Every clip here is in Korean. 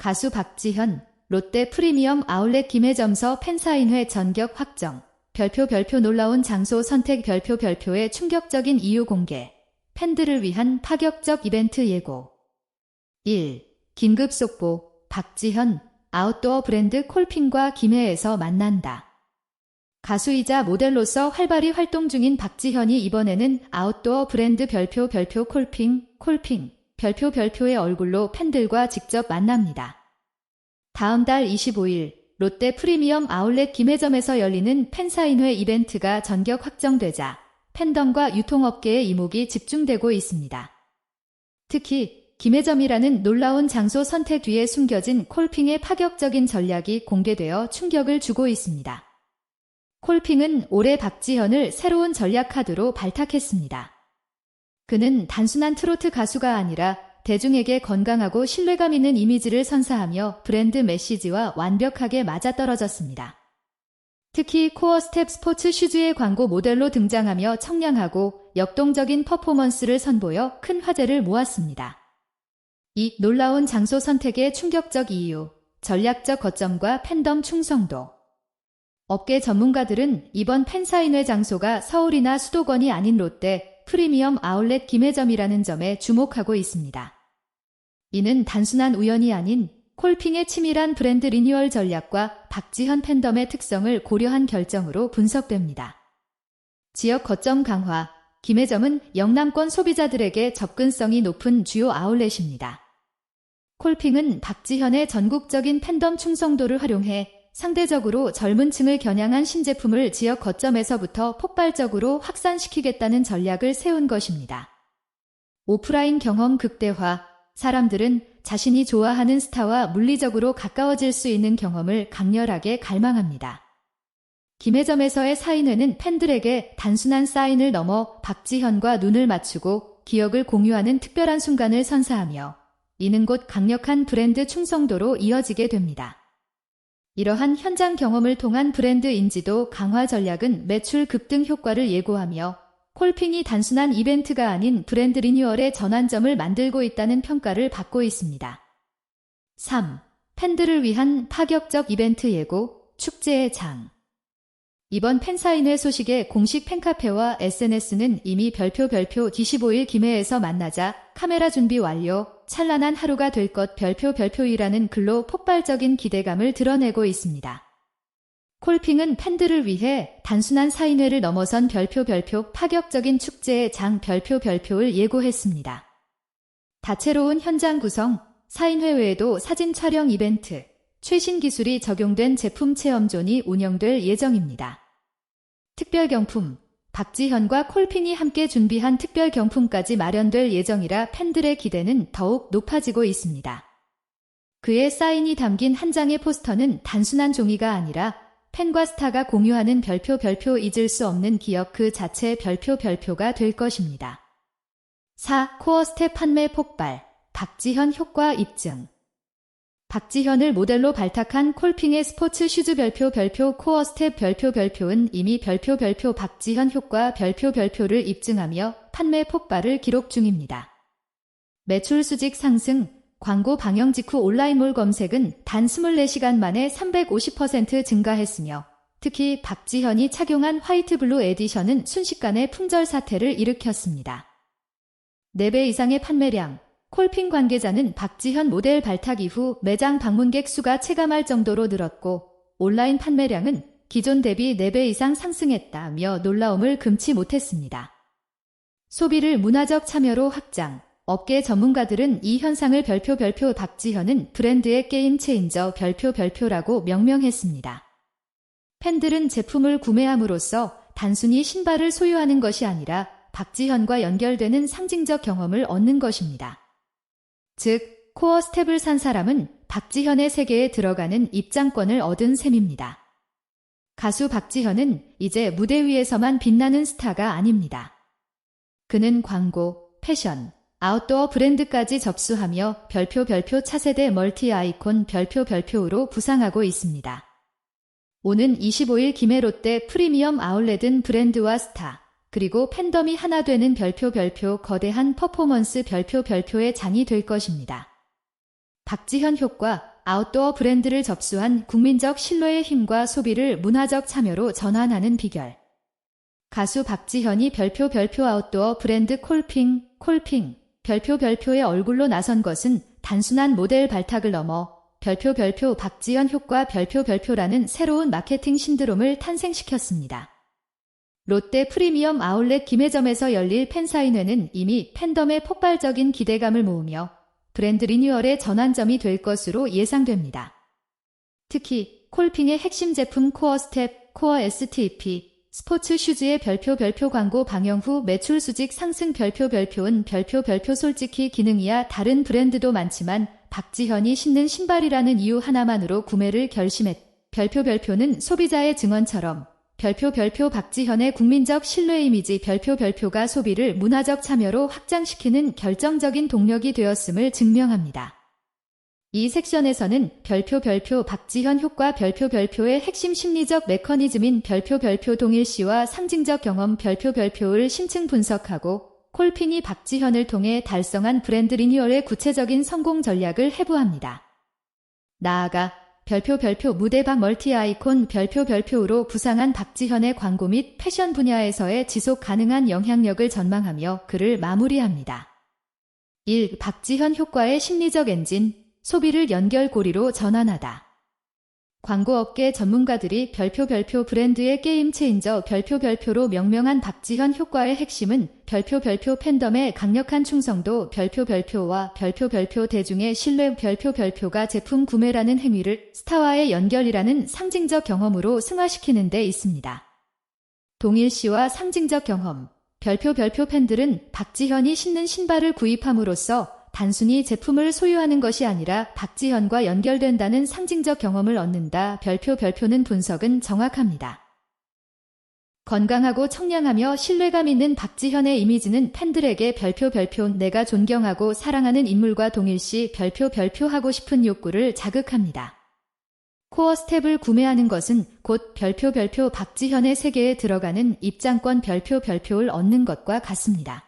가수 박지현, 롯데 프리미엄 아울렛 김해점서 팬사인회 전격 확정. 별표 별표 놀라운 장소 선택 별표 별표의 충격적인 이유 공개. 팬들을 위한 파격적 이벤트 예고. 1. 긴급 속보. 박지현, 아웃도어 브랜드 콜핑과 김해에서 만난다. 가수이자 모델로서 활발히 활동 중인 박지현이 이번에는 아웃도어 브랜드 별표 별표 콜핑, 콜핑, 별표 별표의 얼굴로 팬들과 직접 만납니다. 다음 달 25일 롯데 프리미엄 아울렛 김해점에서 열리는 팬사인회 이벤트가 전격 확정되자 팬덤과 유통업계의 이목이 집중되고 있습니다. 특히 김해점이라는 놀라운 장소 선택 뒤에 숨겨진 콜핑의 파격적인 전략이 공개되어 충격을 주고 있습니다. 콜핑은 올해 박지현을 새로운 전략 카드로 발탁했습니다. 그는 단순한 트로트 가수가 아니라 대중에게 건강하고 신뢰감 있는 이미지를 선사하며 브랜드 메시지와 완벽하게 맞아떨어졌습니다. 특히 코어 스텝 스포츠 슈즈의 광고 모델로 등장하며 청량하고 역동적인 퍼포먼스를 선보여 큰 화제를 모았습니다. 이 놀라운 장소 선택의 충격적 이유, 전략적 거점과 팬덤 충성도. 업계 전문가들은 이번 팬사인회 장소가 서울이나 수도권이 아닌 롯데 프리미엄 아울렛 김해점이라는 점에 주목하고 있습니다. 이는 단순한 우연이 아닌 콜핑의 치밀한 브랜드 리뉴얼 전략과 박지현 팬덤의 특성을 고려한 결정으로 분석됩니다. 지역 거점 강화, 김해점은 영남권 소비자들에게 접근성이 높은 주요 아울렛입니다. 콜핑은 박지현의 전국적인 팬덤 충성도를 활용해 상대적으로 젊은 층을 겨냥한 신제품을 지역 거점에서부터 폭발적으로 확산시키겠다는 전략을 세운 것입니다. 오프라인 경험 극대화, 사람들은 자신이 좋아하는 스타와 물리적으로 가까워질 수 있는 경험을 강렬하게 갈망합니다. 김해점에서의 사인회는 팬들에게 단순한 사인을 넘어 박지현과 눈을 맞추고 기억을 공유하는 특별한 순간을 선사하며 이는 곧 강력한 브랜드 충성도로 이어지게 됩니다. 이러한 현장 경험을 통한 브랜드 인지도 강화 전략은 매출 급등 효과를 예고하며 콜핑이 단순한 이벤트가 아닌 브랜드 리뉴얼의 전환점을 만들고 있다는 평가를 받고 있습니다. 3. 팬들을 위한 파격적 이벤트 예고, 축제의 장. 이번 팬사인회 소식에 공식 팬카페와 SNS는 이미 별표 별표 D15일 김해에서 만나자 카메라 준비 완료, 찬란한 하루가 될 것 별표 별표이라는 글로 폭발적인 기대감을 드러내고 있습니다. 콜핑은 팬들을 위해 단순한 사인회를 넘어선 별표 별표 파격적인 축제의 장 별표 별표를 예고했습니다. 다채로운 현장 구성, 사인회 외에도 사진 촬영 이벤트, 최신 기술이 적용된 제품 체험존이 운영될 예정입니다. 특별 경품, 박지현과 콜핑이 함께 준비한 특별 경품까지 마련될 예정이라 팬들의 기대는 더욱 높아지고 있습니다. 그의 사인이 담긴 한 장의 포스터는 단순한 종이가 아니라 팬과 스타가 공유하는 별표 별표 잊을 수 없는 기억 그 자체 별표 별표가 될 것입니다. 4. 코어 스텝 판매 폭발, 박지현 효과 입증. 박지현을 모델로 발탁한 콜핑의 스포츠 슈즈 별표 별표 코어 스텝 별표 별표는 이미 별표 별표 박지현 효과 별표 별표를 입증하며 판매 폭발을 기록 중입니다. 매출 수직 상승, 광고 방영 직후 온라인몰 검색은 단 24시간 만에 350% 증가했으며 특히 박지현이 착용한 화이트 블루 에디션은 순식간에 품절 사태를 일으켰습니다. 4배 이상의 판매량, 콜핑 관계자는 박지현 모델 발탁 이후 매장 방문객 수가 체감할 정도로 늘었고 온라인 판매량은 기존 대비 4배 이상 상승했다며 놀라움을 금치 못했습니다. 소비를 문화적 참여로 확장. 업계 전문가들은 이 현상을 별표 별표 박지현은 브랜드의 게임 체인저 별표 별표라고 명명했습니다. 팬들은 제품을 구매함으로써 단순히 신발을 소유하는 것이 아니라 박지현과 연결되는 상징적 경험을 얻는 것입니다. 즉, 코어 스텝을 산 사람은 박지현의 세계에 들어가는 입장권을 얻은 셈입니다. 가수 박지현은 이제 무대 위에서만 빛나는 스타가 아닙니다. 그는 광고, 패션, 아웃도어 브랜드까지 접수하며 별표 별표 차세대 멀티 아이콘 별표 별표로 부상하고 있습니다. 오는 25일 김해 롯데 프리미엄 아울렛은 브랜드와 스타, 그리고 팬덤이 하나 되는 별표 별표 거대한 퍼포먼스 별표 별표의 장이 될 것입니다. 박지현 효과, 아웃도어 브랜드를 접수한 국민적 신뢰의 힘과 소비를 문화적 참여로 전환하는 비결. 가수 박지현이 별표 별표 아웃도어 브랜드 콜핑, 콜핑, 별표 별표의 얼굴로 나선 것은 단순한 모델 발탁을 넘어 별표 별표 박지현 효과 별표 별표라는 새로운 마케팅 신드롬을 탄생시켰습니다. 롯데 프리미엄 아울렛 김해점에서 열릴 팬사인회는 이미 팬덤의 폭발적인 기대감을 모으며 브랜드 리뉴얼의 전환점이 될 것으로 예상됩니다. 특히 콜핑의 핵심 제품 코어 스텝, 코어 STP, 스포츠 슈즈의 별표 별표 광고 방영 후 매출 수직 상승 별표 별표은 별표 별표 솔직히 기능이야 다른 브랜드도 많지만 박지현이 신는 신발이라는 이유 하나만으로 구매를 결심했. 별표 별표는 소비자의 증언처럼 별표 별표 박지현의 국민적 신뢰 이미지 별표 별표가 소비를 문화적 참여로 확장시키는 결정적인 동력이 되었음을 증명합니다. 이 섹션에서는 별표 별표 박지현 효과 별표 별표의 핵심 심리적 메커니즘인 별표 별표 동일시와 상징적 경험 별표 별표를 심층 분석하고 콜핑이 박지현을 통해 달성한 브랜드 리뉴얼의 구체적인 성공 전략을 해부합니다. 나아가 별표 별표 무대박 멀티 아이콘 별표 별표로 부상한 박지현의 광고 및 패션 분야에서의 지속 가능한 영향력을 전망하며 그를 마무리합니다. 1. 박지현 효과의 심리적 엔진, 소비를 연결고리로 전환하다. 광고업계 전문가들이 별표 별표 브랜드의 게임 체인저 별표 별표로 명명한 박지현 효과의 핵심은 별표 별표 팬덤의 강력한 충성도 별표 별표와 별표 별표 대중의 신뢰 별표 별표가 제품 구매라는 행위를 스타와의 연결이라는 상징적 경험으로 승화시키는 데 있습니다. 동일시와 상징적 경험 별표 별표 팬들은 박지현이 신는 신발을 구입함으로써 단순히 제품을 소유하는 것이 아니라 박지현과 연결된다는 상징적 경험을 얻는다. 별표 별표는 분석은 정확합니다. 건강하고 청량하며 신뢰감 있는 박지현의 이미지는 팬들에게 별표 별표 내가 존경하고 사랑하는 인물과 동일시 별표 별표 하고 싶은 욕구를 자극합니다. 코어 스텝을 구매하는 것은 곧 별표 별표 박지현의 세계에 들어가는 입장권 별표 별표를 얻는 것과 같습니다.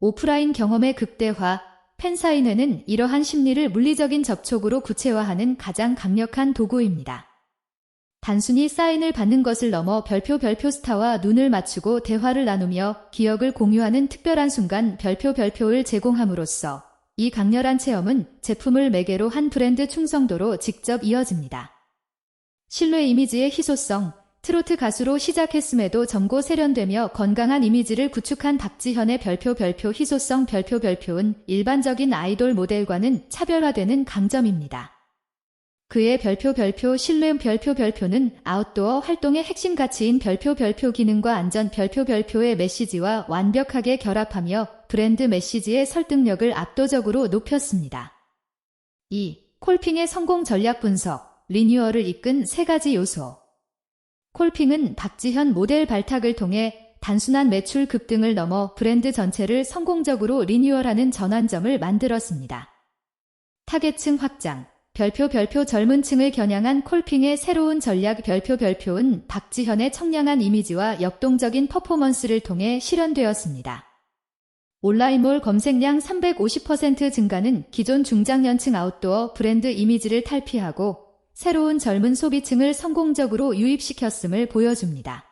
오프라인 경험의 극대화, 팬사인회는 이러한 심리를 물리적인 접촉으로 구체화하는 가장 강력한 도구입니다. 단순히 사인을 받는 것을 넘어 별표 별표 스타와 눈을 맞추고 대화를 나누며 기억을 공유하는 특별한 순간 별표 별표를 제공함으로써 이 강렬한 체험은 제품을 매개로 한 브랜드 충성도로 직접 이어집니다. 신뢰 이미지의 희소성, 트로트 가수로 시작했음에도 점고 세련되며 건강한 이미지를 구축한 박지현의 별표 별표 희소성 별표 별표은 일반적인 아이돌 모델과는 차별화되는 강점입니다. 그의 별표 별표 신뢰 별표 별표는 아웃도어 활동의 핵심 가치인 별표 별표 기능과 안전 별표 별표의 메시지와 완벽하게 결합하며 브랜드 메시지의 설득력을 압도적으로 높였습니다. 2. 콜핑의 성공 전략 분석, 리뉴얼을 이끈 세 가지 요소. 콜핑은 박지현 모델 발탁을 통해 단순한 매출 급등을 넘어 브랜드 전체를 성공적으로 리뉴얼하는 전환점을 만들었습니다. 타겟층 확장, 별표 별표 젊은 층을 겨냥한 콜핑의 새로운 전략 별표 별표은 박지현의 청량한 이미지와 역동적인 퍼포먼스를 통해 실현되었습니다. 온라인몰 검색량 350% 증가는 기존 중장년층 아웃도어 브랜드 이미지를 탈피하고 새로운 젊은 소비층을 성공적으로 유입시켰음을 보여줍니다.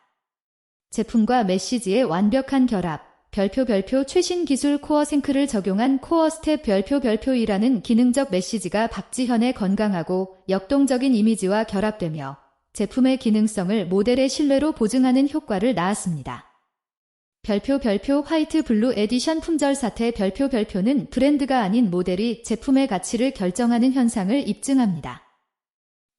제품과 메시지의 완벽한 결합, 별표 별표 최신 기술 코어 생크를 적용한 코어 스텝 별표 별표이라는 기능적 메시지가 박지현의 건강하고 역동적인 이미지와 결합되며 제품의 기능성을 모델의 신뢰로 보증하는 효과를 낳았습니다. 별표 별표 화이트 블루 에디션 품절 사태 별표 별표는 브랜드가 아닌 모델이 제품의 가치를 결정하는 현상을 입증합니다.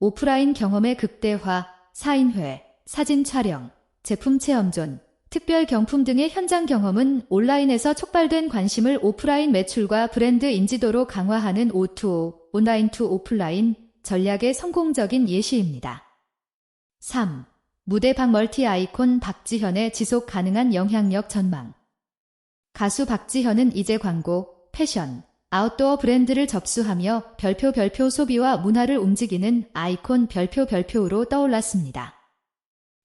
오프라인 경험의 극대화, 사인회, 사진 촬영, 제품 체험존, 특별 경품 등의 현장 경험은 온라인에서 촉발된 관심을 오프라인 매출과 브랜드 인지도로 강화하는 O2O, 온라인 투 오프라인 전략의 성공적인 예시입니다. 3. 무대박 멀티 아이콘 박지현의 지속 가능한 영향력 전망. 가수 박지현은 이제 광고, 패션, 아웃도어 브랜드를 접수하며 별표 별표 소비와 문화를 움직이는 아이콘 별표 별표로 떠올랐습니다.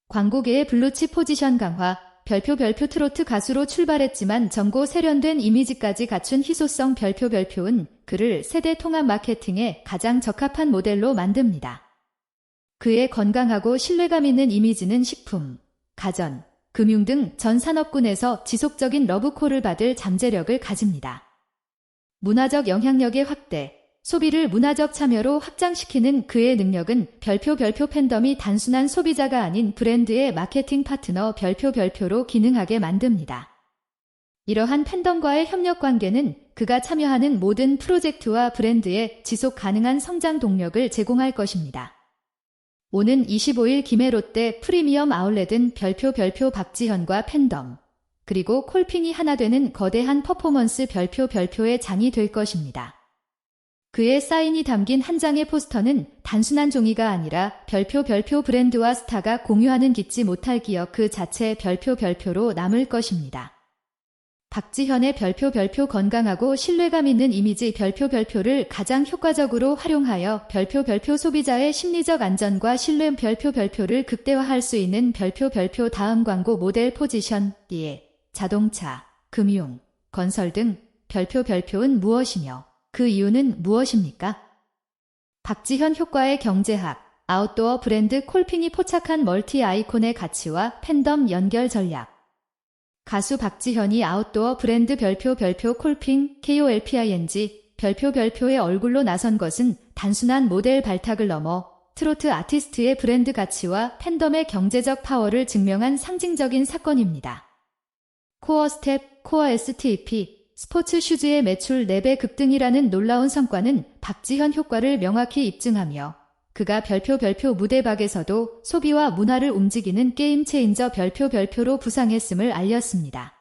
광고계의 블루칩 포지션 강화, 별표 별표 트로트 가수로 출발했지만 점고 세련된 이미지까지 갖춘 희소성 별표 별표는 그를 세대 통합 마케팅에 가장 적합한 모델로 만듭니다. 그의 건강하고 신뢰감 있는 이미지는 식품, 가전, 금융 등 전 산업군에서 지속적인 러브콜을 받을 잠재력을 가집니다. 문화적 영향력의 확대, 소비를 문화적 참여로 확장시키는 그의 능력은 별표 별표 팬덤이 단순한 소비자가 아닌 브랜드의 마케팅 파트너 별표 별표로 기능하게 만듭니다. 이러한 팬덤과의 협력 관계는 그가 참여하는 모든 프로젝트와 브랜드에 지속 가능한 성장 동력을 제공할 것입니다. 오는 25일 김해 롯데 프리미엄 아울렛은 별표 별표 박지현과 팬덤, 그리고 콜핑이 하나 되는 거대한 퍼포먼스 별표 별표의 장이 될 것입니다. 그의 사인이 담긴 한 장의 포스터는 단순한 종이가 아니라 별표 별표 브랜드와 스타가 공유하는 잊지 못할 기억 그 자체 별표 별표로 남을 것입니다. 박지현의 별표 별표 건강하고 신뢰감 있는 이미지 별표 별표를 가장 효과적으로 활용하여 별표 별표 소비자의 심리적 안전과 신뢰 별표 별표를 극대화할 수 있는 별표 별표 다음 광고 모델 포지션 예 자동차, 금융, 건설 등 별표 별표는 무엇이며 그 이유는 무엇입니까? 박지현 효과의 경제학, 아웃도어 브랜드 콜핑이 포착한 멀티 아이콘의 가치와 팬덤 연결 전략. 가수 박지현이 아웃도어 브랜드 별표 별표 콜핑 KOLPING 별표 별표의 얼굴로 나선 것은 단순한 모델 발탁을 넘어 트로트 아티스트의 브랜드 가치와 팬덤의 경제적 파워를 증명한 상징적인 사건입니다. 코어 스텝, 코어 STP, 스포츠 슈즈의 매출 4배 급등이라는 놀라운 성과는 박지현 효과를 명확히 입증하며 그가 별표 별표 무대박에서도 소비와 문화를 움직이는 게임 체인저 별표 별표로 부상했음을 알렸습니다.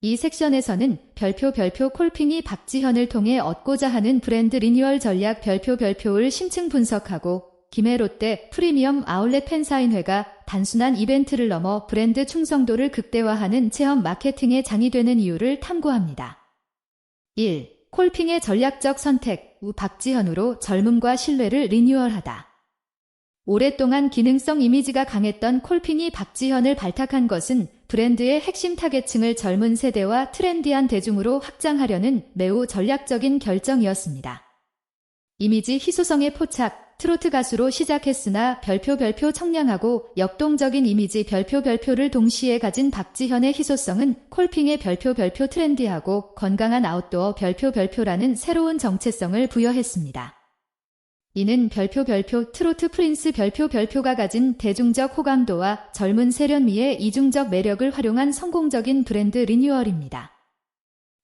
이 섹션에서는 별표 별표 콜핑이 박지현을 통해 얻고자 하는 브랜드 리뉴얼 전략 별표 별표를 심층 분석하고 김해 롯데 프리미엄 아울렛 팬사인회가 단순한 이벤트를 넘어 브랜드 충성도를 극대화하는 체험 마케팅의 장이 되는 이유를 탐구합니다. 1. 콜핑의 전략적 선택, 우 박지현으로 젊음과 신뢰를 리뉴얼하다. 오랫동안 기능성 이미지가 강했던 콜핑이 박지현을 발탁한 것은 브랜드의 핵심 타겟층을 젊은 세대와 트렌디한 대중으로 확장하려는 매우 전략적인 결정이었습니다. 이미지 희소성의 포착, 트로트 가수로 시작했으나 별표 별표 청량하고 역동적인 이미지 별표 별표를 동시에 가진 박지현의 희소성은 콜핑의 별표 별표 트렌디하고 건강한 아웃도어 별표 별표라는 새로운 정체성을 부여했습니다. 이는 별표 별표 트로트 프린스 별표 별표가 가진 대중적 호감도와 젊은 세련미의 이중적 매력을 활용한 성공적인 브랜드 리뉴얼입니다.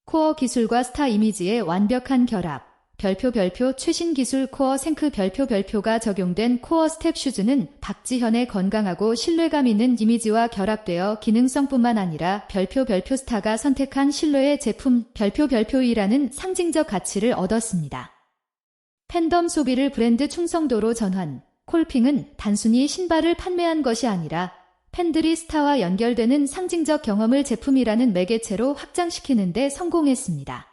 코어 기술과 스타 이미지의 완벽한 결합 별표 별표 최신 기술 코어 생크 별표 별표가 적용된 코어 스텝 슈즈는 박지현의 건강하고 신뢰감 있는 이미지와 결합되어 기능성뿐만 아니라 별표 별표 스타가 선택한 신뢰의 제품 별표 별표이라는 상징적 가치를 얻었습니다. 팬덤 소비를 브랜드 충성도로 전환 콜핑은 단순히 신발을 판매한 것이 아니라 팬들이 스타와 연결되는 상징적 경험을 제품이라는 매개체로 확장시키는 데 성공했습니다.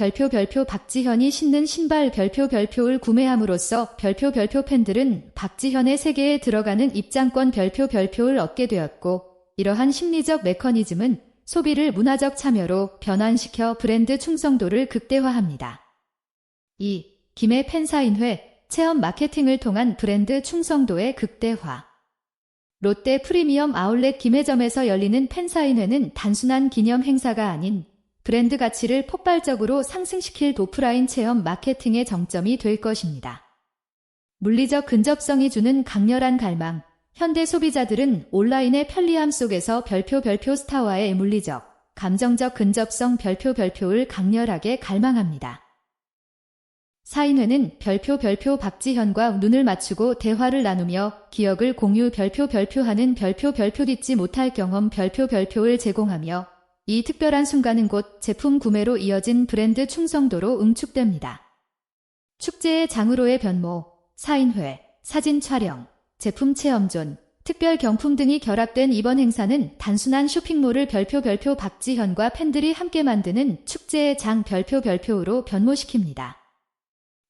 별표 별표 박지현이 신는 신발 별표 별표를 구매함으로써 별표 별표 팬들은 박지현의 세계에 들어가는 입장권 별표 별표를 얻게 되었고 이러한 심리적 메커니즘은 소비를 문화적 참여로 변환시켜 브랜드 충성도를 극대화합니다. 2. 김해 팬사인회 체험 마케팅을 통한 브랜드 충성도의 극대화 롯데 프리미엄 아울렛 김해점에서 열리는 팬사인회는 단순한 기념 행사가 아닌 브랜드 가치를 폭발적으로 상승시킬 도프라인 체험 마케팅의 정점이 될 것입니다. 물리적 근접성이 주는 강렬한 갈망, 현대 소비자들은 온라인의 편리함 속에서 별표 별표 스타와의 물리적, 감정적 근접성 별표 별표를 강렬하게 갈망합니다. 사인회는 별표 별표 박지현과 눈을 맞추고 대화를 나누며 기억을 공유 별표 별표하는 별표 별표 잊지 못할 경험 별표 별표를 제공하며 이 특별한 순간은 곧 제품 구매로 이어진 브랜드 충성도로 응축됩니다. 축제의 장으로의 변모, 사인회, 사진 촬영, 제품 체험존, 특별 경품 등이 결합된 이번 행사는 단순한 쇼핑몰을 별표 별표 박지현과 팬들이 함께 만드는 축제의 장 별표 별표로 변모시킵니다.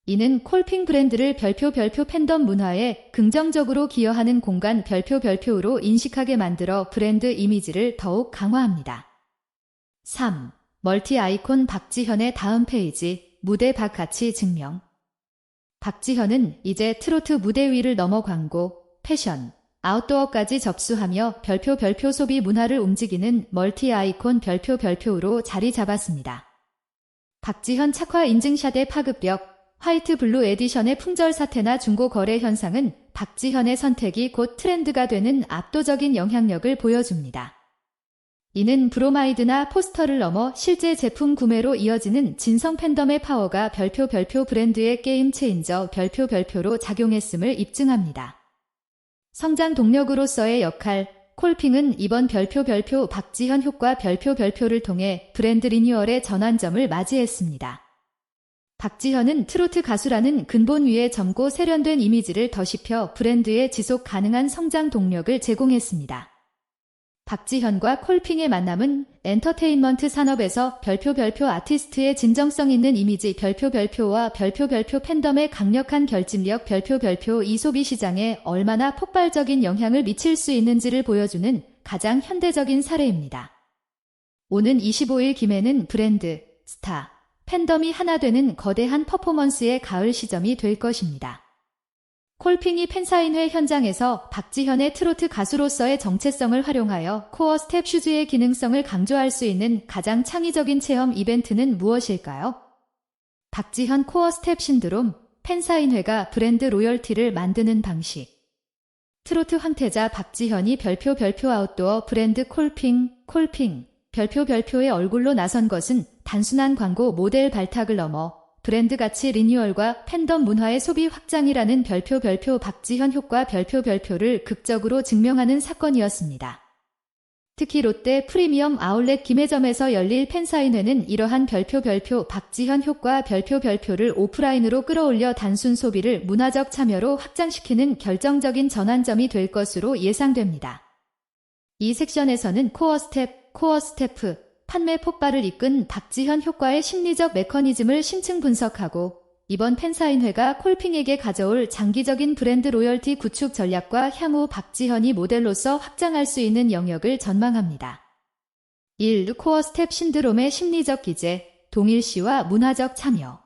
이는 콜핑 브랜드를 별표 별표 팬덤 문화에 긍정적으로 기여하는 공간 별표 별표로 인식하게 만들어 브랜드 이미지를 더욱 강화합니다. 3. 멀티 아이콘 박지현의 다음 페이지 무대 박가치 증명 박지현은 이제 트로트 무대 위를 넘어 광고, 패션, 아웃도어까지 접수하며 별표 별표 소비 문화를 움직이는 멀티 아이콘 별표 별표로 자리 잡았습니다. 박지현 착화 인증샷의 파급력, 화이트 블루 에디션의 품절 사태나 중고 거래 현상은 박지현의 선택이 곧 트렌드가 되는 압도적인 영향력을 보여줍니다. 이는 브로마이드나 포스터를 넘어 실제 제품 구매로 이어지는 진성 팬덤의 파워가 별표 별표 브랜드의 게임 체인저 별표 별표로 작용했음을 입증합니다. 성장 동력으로서의 역할, 콜핑은 이번 별표 별표 박지현 효과 별표 별표를 통해 브랜드 리뉴얼의 전환점을 맞이했습니다. 박지현은 트로트 가수라는 근본 위에 점고 세련된 이미지를 더 씹혀 브랜드의 지속 가능한 성장 동력을 제공했습니다. 박지현과 콜핑의 만남은 엔터테인먼트 산업에서 별표 별표 아티스트의 진정성 있는 이미지 별표 별표와 별표 별표 팬덤의 강력한 결집력 별표 별표 이 소비 시장에 얼마나 폭발적인 영향을 미칠 수 있는지를 보여주는 가장 현대적인 사례입니다. 오는 25일 김해는 브랜드, 스타, 팬덤이 하나 되는 거대한 퍼포먼스의 가을 시점이 될 것입니다. 콜핑이 팬사인회 현장에서 박지현의 트로트 가수로서의 정체성을 활용하여 코어 스텝 슈즈의 기능성을 강조할 수 있는 가장 창의적인 체험 이벤트는 무엇일까요? 박지현 코어 스텝 신드롬, 팬사인회가 브랜드 로열티를 만드는 방식. 트로트 황태자 박지현이 별표 별표 아웃도어 브랜드 콜핑, 콜핑, 별표 별표의 얼굴로 나선 것은 단순한 광고 모델 발탁을 넘어 브랜드 가치 리뉴얼과 팬덤 문화의 소비 확장이라는 별표 별표 박지현 효과 별표 별표를 극적으로 증명하는 사건이었습니다. 특히 롯데 프리미엄 아울렛 김해점에서 열릴 팬사인회는 이러한 별표 별표 박지현 효과 별표 별표를 오프라인으로 끌어올려 단순 소비를 문화적 참여로 확장시키는 결정적인 전환점이 될 것으로 예상됩니다. 이 섹션에서는 코어 스텝, 코어 스태프, 판매 폭발을 이끈 박지현 효과의 심리적 메커니즘을 심층 분석하고 이번 팬사인회가 콜핑에게 가져올 장기적인 브랜드 로열티 구축 전략과 향후 박지현이 모델로서 확장할 수 있는 영역을 전망합니다. 1. 코어 스텝 신드롬의 심리적 기재, 동일시와 문화적 참여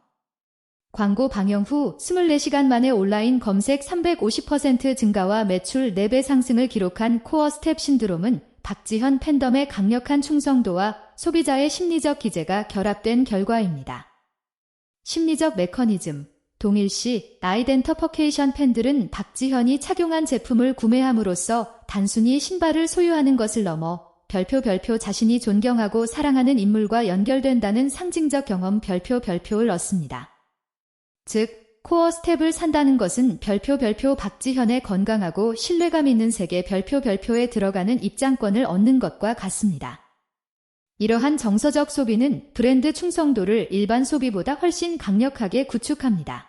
광고 방영 후 24시간 만에 온라인 검색 350% 증가와 매출 4배 상승을 기록한 코어 스텝 신드롬은 박지현 팬덤의 강력한 충성도와 소비자의 심리적 기재가 결합된 결과입니다. 심리적 메커니즘 동일시 아이덴터퍼케이션 팬들은 박지현이 착용한 제품을 구매함으로써 단순히 신발을 소유하는 것을 넘어 별표 별표 자신이 존경하고 사랑하는 인물과 연결된다는 상징적 경험 별표 별표를 얻습니다. 즉, 코어 스텝을 산다는 것은 별표 별표 박지현의 건강하고 신뢰감 있는 세계 별표 별표에 들어가는 입장권을 얻는 것과 같습니다. 이러한 정서적 소비는 브랜드 충성도를 일반 소비보다 훨씬 강력하게 구축합니다.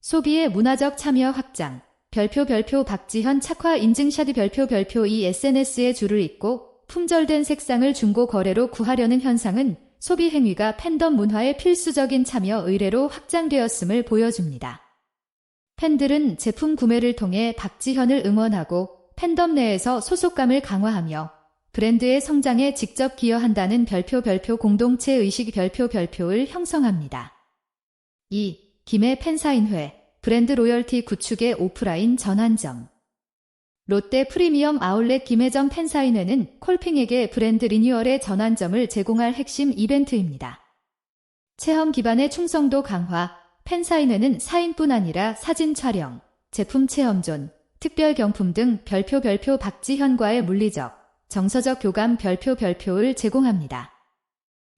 소비의 문화적 참여 확장, 별표 별표 박지현 착화 인증샷 별표 별표 이 SNS에 줄을 잇고 품절된 색상을 중고 거래로 구하려는 현상은 소비 행위가 팬덤 문화의 필수적인 참여 의뢰로 확장되었음을 보여줍니다. 팬들은 제품 구매를 통해 박지현을 응원하고 팬덤 내에서 소속감을 강화하며 브랜드의 성장에 직접 기여한다는 별표 별표 공동체 의식 별표 별표를 형성합니다. 2. 김해 팬사인회 브랜드 로열티 구축의 오프라인 전환점 롯데 프리미엄 아울렛 김해점 팬사인회는 콜핑에게 브랜드 리뉴얼의 전환점을 제공할 핵심 이벤트입니다. 체험 기반의 충성도 강화, 팬사인회는 사인뿐 아니라 사진 촬영, 제품 체험존, 특별 경품 등 별표 별표 박지현과의 물리적, 정서적 교감 별표 별표를 제공합니다.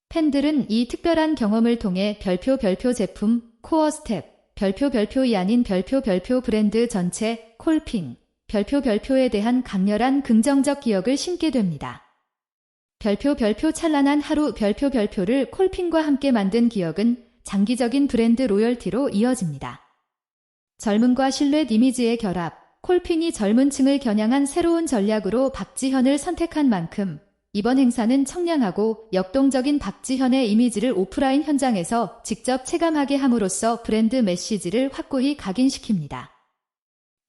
팬들은 이 특별한 경험을 통해 별표 별표 제품, 코어 스텝, 별표 별표이 아닌 별표 별표 브랜드 전체, 콜핑, 별표 별표에 대한 강렬한 긍정적 기억을 심게 됩니다. 별표 별표 찬란한 하루 별표 별표를 콜핑과 함께 만든 기억은 장기적인 브랜드 로열티로 이어집니다. 젊음과 실루엣 이미지의 결합, 콜핑이 젊은 층을 겨냥한 새로운 전략으로 박지현을 선택한 만큼 이번 행사는 청량하고 역동적인 박지현의 이미지를 오프라인 현장에서 직접 체감하게 함으로써 브랜드 메시지를 확고히 각인시킵니다.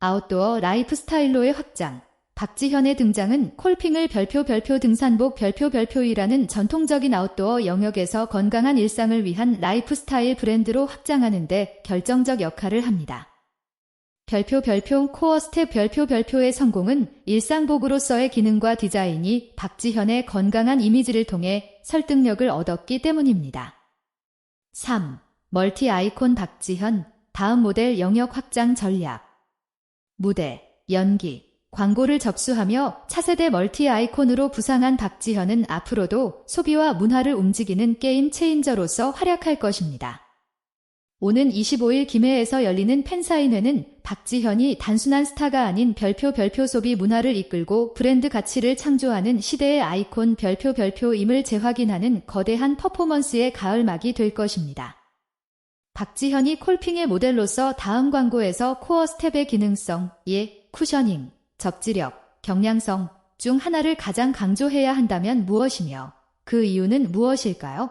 아웃도어 라이프 스타일로의 확장. 박지현의 등장은 콜핑을 별표 별표 등산복 별표 별표이라는 전통적인 아웃도어 영역에서 건강한 일상을 위한 라이프 스타일 브랜드로 확장하는데 결정적 역할을 합니다. 별표 별표 코어 스텝 별표 별표의 성공은 일상복으로서의 기능과 디자인이 박지현의 건강한 이미지를 통해 설득력을 얻었기 때문입니다. 3. 멀티 아이콘 박지현 다음 모델 영역 확장 전략 무대, 연기, 광고를 접수하며 차세대 멀티 아이콘으로 부상한 박지현은 앞으로도 소비와 문화를 움직이는 게임 체인저로서 활약할 것입니다. 오는 25일 김해에서 열리는 팬사인회는 박지현이 단순한 스타가 아닌 별표 별표 소비 문화를 이끌고 브랜드 가치를 창조하는 시대의 아이콘 별표 별표임을 재확인하는 거대한 퍼포먼스의 가을막이 될 것입니다. 박지현이 콜핑의 모델로서 다음 광고에서 코어 스텝의 기능성, 예, 쿠셔닝, 접지력, 경량성 중 하나를 가장 강조해야 한다면 무엇이며 그 이유는 무엇일까요?